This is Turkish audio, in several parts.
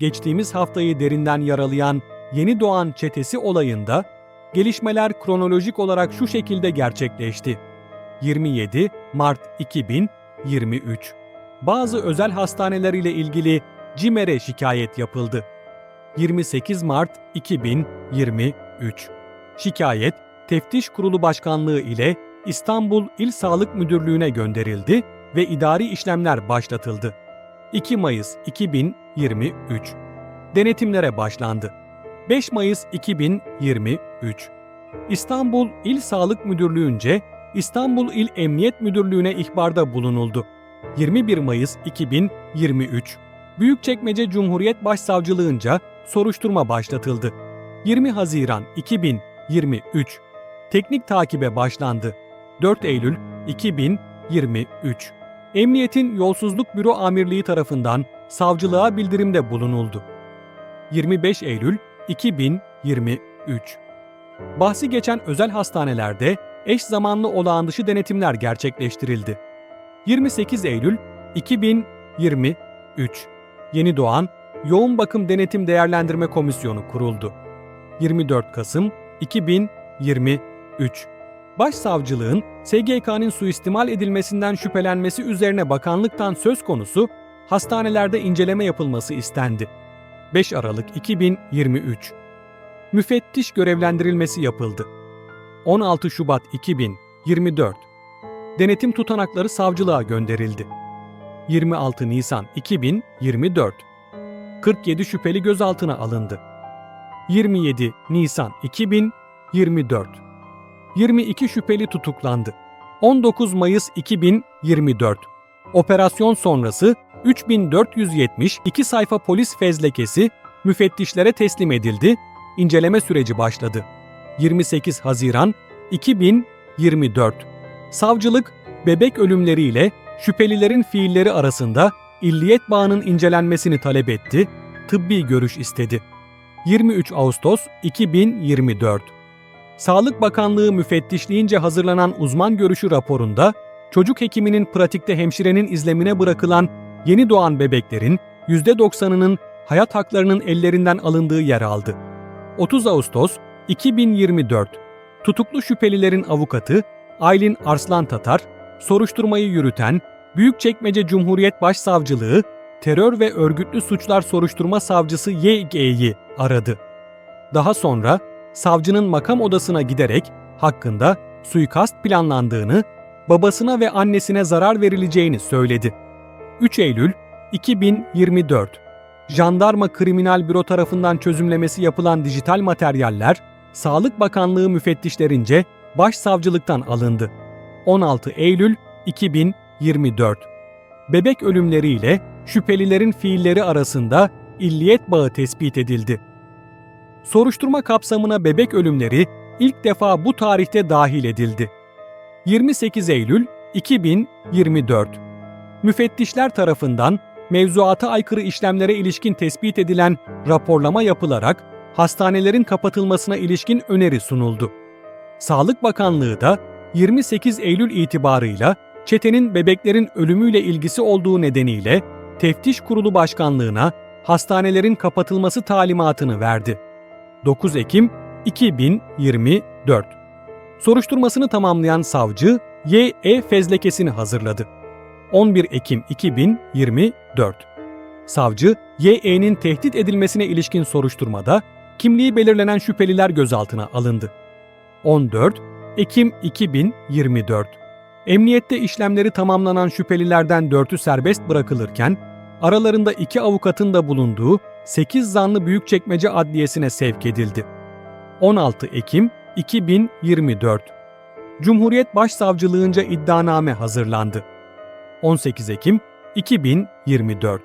geçtiğimiz haftayı derinden yaralayan Yeni Doğan çetesi olayında gelişmeler kronolojik olarak şu şekilde gerçekleşti. 27 Mart 2023 Bazı özel hastaneler ile ilgili CİMER'e şikayet yapıldı. 28 Mart 2023 Şikayet, Teftiş Kurulu Başkanlığı ile İstanbul İl Sağlık Müdürlüğü'ne gönderildi ve idari işlemler başlatıldı. 2 Mayıs 2023 Denetimlere başlandı. 5 Mayıs 2023 İstanbul İl Sağlık Müdürlüğü'nce İstanbul İl Emniyet Müdürlüğü'ne ihbarda bulunuldu. 21 Mayıs 2023 Büyükçekmece Cumhuriyet Başsavcılığınca soruşturma başlatıldı. 20 Haziran 2023 Teknik takibe başlandı. 4 Eylül 2023 Emniyetin Yolsuzluk Büro Amirliği tarafından savcılığa bildirimde bulunuldu. 25 Eylül 2023 Bahsi geçen özel hastanelerde eş zamanlı olağan dışı denetimler gerçekleştirildi. 28 Eylül 2023 Yeni doğan Yoğun Bakım Denetim Değerlendirme Komisyonu kuruldu. 24 Kasım 2023 Başsavcılığın SGK'nın suistimal edilmesinden şüphelenmesi üzerine bakanlıktan söz konusu hastanelerde inceleme yapılması istendi. 5 Aralık 2023 Müfettiş görevlendirilmesi yapıldı. 16 Şubat 2024 Denetim tutanakları savcılığa gönderildi. 26 Nisan 2024 47 şüpheli gözaltına alındı. 27 Nisan 2024 22 şüpheli tutuklandı. 19 Mayıs 2024 Operasyon sonrası 3472 sayfa polis fezlekesi müfettişlere teslim edildi, inceleme süreci başladı. 28 Haziran 2024 Savcılık, bebek ölümleriyle şüphelilerin fiilleri arasında illiyet bağının incelenmesini talep etti, tıbbi görüş istedi. 23 Ağustos 2024 Sağlık Bakanlığı müfettişliğince hazırlanan uzman görüşü raporunda, çocuk hekiminin pratikte hemşirenin izlemine bırakılan yeni doğan bebeklerin %90'ının hayat haklarının ellerinden alındığı yer aldı. 30 Ağustos 2024 Tutuklu şüphelilerin avukatı Aylin Arslan Tatar, soruşturmayı yürüten Büyükçekmece Cumhuriyet Başsavcılığı Terör ve Örgütlü Suçlar Soruşturma Savcısı YG'yi aradı. Daha sonra savcının makam odasına giderek hakkında suikast planlandığını, babasına ve annesine zarar verileceğini söyledi. 3 Eylül 2024 Jandarma Kriminal Büro tarafından çözümlemesi yapılan dijital materyaller, Sağlık Bakanlığı müfettişlerince başsavcılıktan alındı. 16 Eylül 2024 Bebek ölümleriyle şüphelilerin fiilleri arasında illiyet bağı tespit edildi. Soruşturma kapsamına bebek ölümleri ilk defa bu tarihte dahil edildi. 28 Eylül 2024 Müfettişler tarafından mevzuata aykırı işlemlere ilişkin tespit edilen raporlama yapılarak hastanelerin kapatılmasına ilişkin öneri sunuldu. Sağlık Bakanlığı da 28 Eylül itibarıyla çetenin bebeklerin ölümüyle ilgisi olduğu nedeniyle Teftiş Kurulu Başkanlığına hastanelerin kapatılması talimatını verdi. 9 Ekim 2024 Soruşturmasını tamamlayan savcı Y.E. fezlekesini hazırladı. 11 Ekim 2024 Savcı, Y.E.'nin tehdit edilmesine ilişkin soruşturmada kimliği belirlenen şüpheliler gözaltına alındı. 14 Ekim 2024 Emniyette işlemleri tamamlanan şüphelilerden 4'ü serbest bırakılırken, aralarında iki avukatın da bulunduğu 8 zanlı Büyükçekmece Adliyesi'ne sevk edildi. 16 Ekim 2024 Cumhuriyet Başsavcılığınca iddianame hazırlandı. 18 Ekim 2024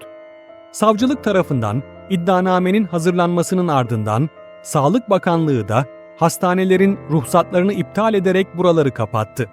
Savcılık tarafından iddianamenin hazırlanmasının ardından Sağlık Bakanlığı da hastanelerin ruhsatlarını iptal ederek buraları kapattı.